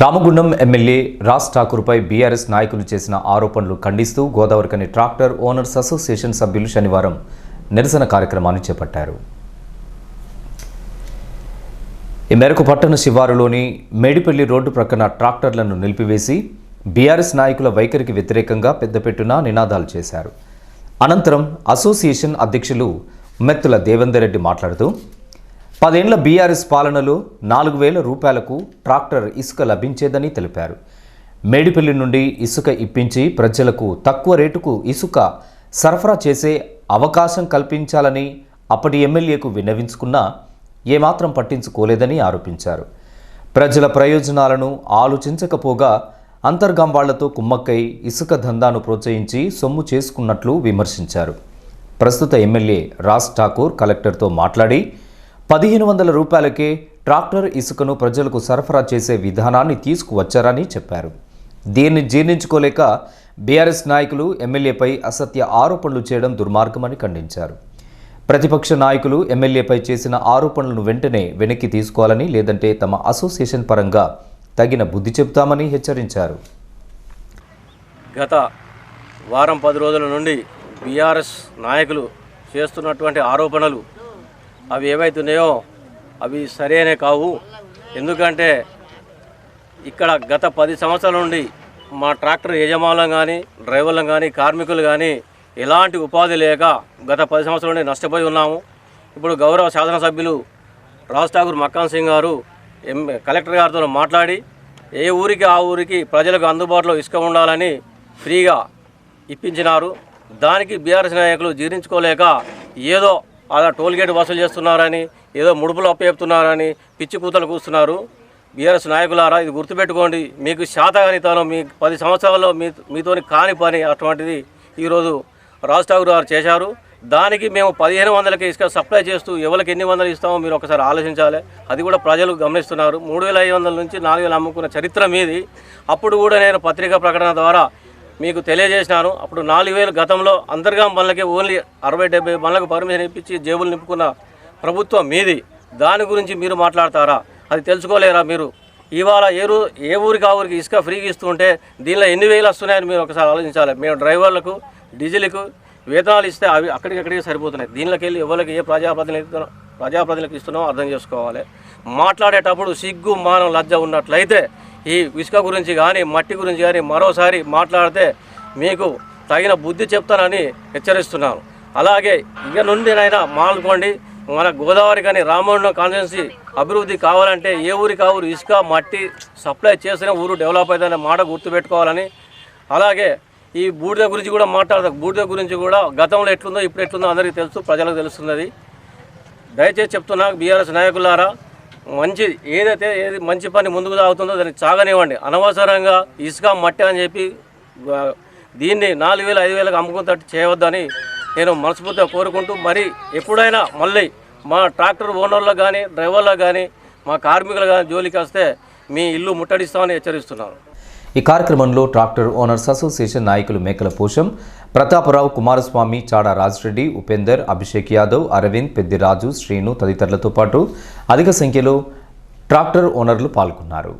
Ramagundam MLA Raj ఠాకూర్పై BRS నాయకులు చేసిన ఆరోపణలు ఖండిస్తూ గోదావరికని ట్రాక్టర్ ఓనర్స్ అసోసియేషన్ సభ్యులు శనివారం నిరసన కార్యక్రమాన్ని చేపట్టారు. ఈ మేరకు పట్టణ శివారులోని మేడిపల్లి రోడ్డు ప్రక్కన ట్రాక్టర్లను నిలిపివేసి బీఆర్ఎస్ నాయకుల వైఖరికి వ్యతిరేకంగా పెద్దపెట్టున నినాదాలు చేశారు. అనంతరం అసోసియేషన్ అధ్యక్షులు మెత్తుల దేవేందర్ రెడ్డి మాట్లాడుతూ పదేండ్ల బీఆర్ఎస్ పాలనలో నాలుగు వేల రూపాయలకు ట్రాక్టర్ ఇసుక లభించేదని తెలిపారు. మేడిపల్లి నుండి ఇసుక ఇప్పించి ప్రజలకు తక్కువ రేటుకు ఇసుక సరఫరా చేసే అవకాశం కల్పించాలని అప్పటి ఎమ్మెల్యేకు విన్నవించుకున్నా ఏమాత్రం పట్టించుకోలేదని ఆరోపించారు. ప్రజల ప్రయోజనాలను ఆలోచించకపోగా అంతర్గం వాళ్ళతో కుమ్మక్కై ఇసుక దందాను ప్రోత్సహించి సొమ్ము చేసుకున్నట్లు విమర్శించారు. ప్రస్తుత ఎమ్మెల్యే రాజ్ ఠాకూర్ కలెక్టర్తో మాట్లాడి పదిహేను వందల రూపాయలకే ట్రాక్టర్ ఇసుకను ప్రజలకు సరఫరా చేసే విధానాన్ని తీసుకువచ్చారని చెప్పారు. దీన్ని జీర్ణించుకోలేక బీఆర్ఎస్ నాయకులు ఎమ్మెల్యేపై అసత్య ఆరోపణలు చేయడం దుర్మార్గమని ఖండించారు. ప్రతిపక్ష నాయకులు ఎమ్మెల్యేపై చేసిన ఆరోపణలను వెంటనే వెనక్కి తీసుకోవాలని లేదంటే తమ అసోసియేషన్ పరంగా తగిన బుద్ధి చెబుతామని హెచ్చరించారు. గత వారం పది రోజుల నుండి బీఆర్ఎస్ నాయకులు చేస్తున్నటువంటి ఆరోపణలు అవి ఏవైతున్నాయో అవి సరైనవి కావు. ఎందుకంటే ఇక్కడ గత పది సంవత్సరాల నుండి మా ట్రాక్టర్ యజమానులం కానీ డ్రైవర్లం కానీ కార్మికులు కానీ ఎలాంటి ఉపాధి లేక గత పది సంవత్సరాల నుండి నష్టపోయి ఉన్నాము. ఇప్పుడు గౌరవ శాసనసభ్యులు రాజ్ ఠాకూర్ మక్కాన్ సింగ్ గారు ఎం కలెక్టర్ గారితో మాట్లాడి ఏ ఊరికి ఆ ఊరికి ప్రజలకు అందుబాటులో ఇసుక ఉండాలని ఫ్రీగా ఇప్పించినారు. దానికి బీఆర్ఎస్ నాయకులు జీర్ణించుకోలేక ఏదో అలా టోల్గేట్ వసూలు చేస్తున్నారని ఏదో ముడుపులు అప్పచెప్తున్నారని పిచ్చి కూతలు కూస్తున్నారు. బీఆర్ఎస్ నాయకులారా ఇది గుర్తుపెట్టుకోండి. మీకు శాతగానితనం మీ పది సంవత్సరాల్లో మీ మీతోని కాని పని అటువంటిది ఈరోజు రాజ్ ఠాకూర్ గారు చేశారు. దానికి మేము పదిహేను వందలకి ఇసుక సప్లై చేస్తూ ఎవరికి ఎన్ని వందలు ఇస్తామో మీరు ఒకసారి ఆలోచించాలి. అది కూడా ప్రజలు గమనిస్తున్నారు. మూడు వేల ఐదు వందల నుంచి నాలుగు వేలు అమ్ముకున్న చరిత్ర మీది. అప్పుడు కూడా నేను పత్రికా ప్రకటన ద్వారా మీకు తెలియజేసినాను. అప్పుడు నాలుగు వేలు గతంలో అంతర్గాం బండ్లకే ఓన్లీ అరవై డెబ్బై పనులకు పర్మిషన్ ఇప్పించి జేబులు నింపుకున్న ప్రభుత్వం మీది. దాని గురించి మీరు మాట్లాడతారా? అది తెలుసుకోలేరా మీరు? ఇవాళ ఏ రూ ఏ ఊరికి ఆ ఊరికి ఇసుక ఫ్రీగా ఇస్తుంటే దీనిలో ఎన్ని వేలు వస్తున్నాయని మీరు ఒకసారి ఆలోచించాలి. మేము డ్రైవర్లకు డీజిల్కు వేతనాలు ఇస్తే అవి అక్కడికక్కడికి సరిపోతున్నాయి. దీనిలోకి వెళ్ళి ఎవరికి ఏ ప్రజాప్రతినిధి ప్రజాప్రతినిధులకు ఇస్తున్నామో అర్థం చేసుకోవాలి. మాట్లాడేటప్పుడు సిగ్గు మానం లజ్జ ఉన్నట్లయితే ఈ ఇసుక గురించి కానీ మట్టి గురించి కానీ మరోసారి మాట్లాడితే మీకు తగిన బుద్ధి చెప్తానని హెచ్చరిస్తున్నాను. అలాగే ఇక నుండినైనా మానుకోండి. మన గోదావరి కానీ రామగుండం కాన్స్టిట్యున్సీ అభివృద్ధి కావాలంటే ఏ ఊరికి ఆ ఊరు ఇసుక మట్టి సప్లై చేసిన ఊరు డెవలప్ అవుతుందనే మాట గుర్తుపెట్టుకోవాలని. అలాగే ఈ బూడిద గురించి కూడా మాట్లాడదాం బూడిద గురించి కూడా గతంలో ఎట్లుందో ఇప్పుడు ఎట్లుందో అందరికీ తెలుసు ప్రజలకు తెలుస్తున్నది. దయచేసి చెప్తున్నా బీఆర్ఎస్ నాయకులారా మంచి ఏదైతే ఏది మంచి పని ముందుకు సాగుతుందో దాన్ని సాగనివ్వండి అనవసరంగా ఇసుక మట్టి అని చెప్పి దీన్ని నాలుగు వేలు ఐదు వేలకు అమ్ముకున్నట్టు చేయవద్దని నేను మనస్ఫూర్తిగా కోరుకుంటూ మరి ఎప్పుడైనా మళ్ళీ మా ట్రాక్టర్ ఓనర్లకు కానీ డ్రైవర్లకు కానీ మా కార్మికులు కానీ జోలికి వస్తే మీ ఇల్లు ముట్టడిస్తామని హెచ్చరిస్తున్నాను. ఈ కార్యక్రమంలో ట్రాక్టర్ ఓనర్స్ అసోసియేషన్ నాయకులు మేకల పోషం ప్రతాపరావు కుమారస్వామి చాడా రాజరెడ్డి ఉపేందర్ అభిషేక్ యాదవ్ అరవింద్ పెద్దిరాజు శ్రీను తదితరులతో పాటు అధిక సంఖ్యలో ట్రాక్టర్ ఓనర్లు పాల్గొన్నారు.